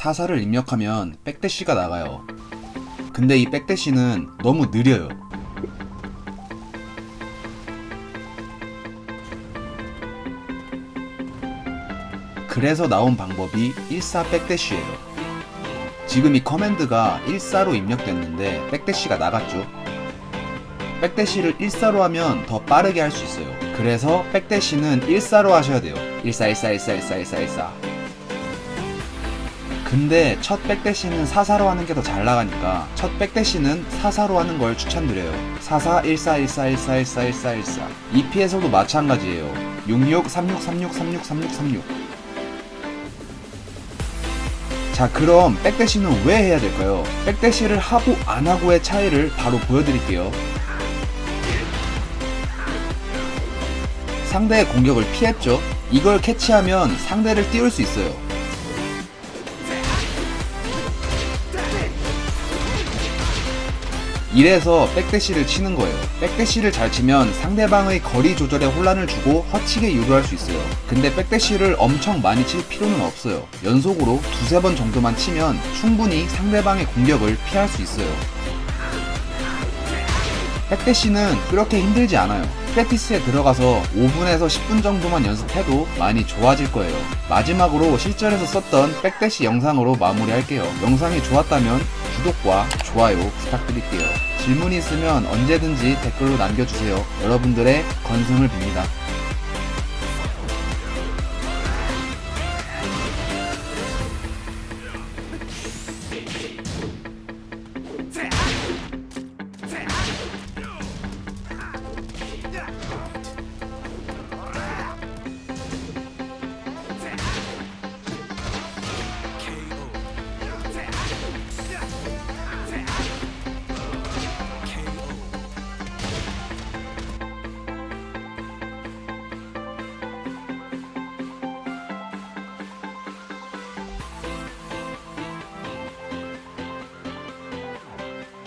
사사를 입력하면 백대시가 나가요. 근데 이 백대시는 너무 느려요. 그래서 나온 방법이 14 백대시예요. 지금 이 커맨드가 14로 입력됐는데 백대시가 나갔죠. 백대시를 14로 하면 더 빠르게 할 수 있어요. 그래서 백대시는 14로 하셔야 돼요. 14, 14, 14, 14, 14, 14. 근데 첫 백대시는 44로 하는 게 더 잘 나가니까 첫 백대시는 44로 하는 걸 추천드려요. 44, 14, 14, 14, 14, 14, 14. EP에서도 마찬가지예요. 66, 36, 36, 36, 36, 36. 자 그럼 백대시는 왜 해야 될까요? 백대시를 하고 안 하고의 차이를 바로 보여드릴게요. 상대의 공격을 피했죠. 이걸 캐치하면 상대를 띄울 수 있어요. 이래서 백대시를 치는 거예요. 백대시를 잘 치면 상대방의 거리 조절에 혼란을 주고 허치게 유도할 수 있어요. 근데 백대시를 엄청 많이 칠 필요는 없어요. 연속으로 두세 번 정도만 치면 충분히 상대방의 공격을 피할 수 있어요. 백대시는 그렇게 힘들지 않아요. 프랙티스에 들어가서 5분에서 10분 정도만 연습해도 많이 좋아질 거예요. 마지막으로 실전에서 썼던 백대시 영상으로 마무리할게요. 영상이 좋았다면 구독과 좋아요 부탁드릴게요. 질문이 있으면 언제든지 댓글로 남겨주세요. 여러분들의 건승을 빕니다.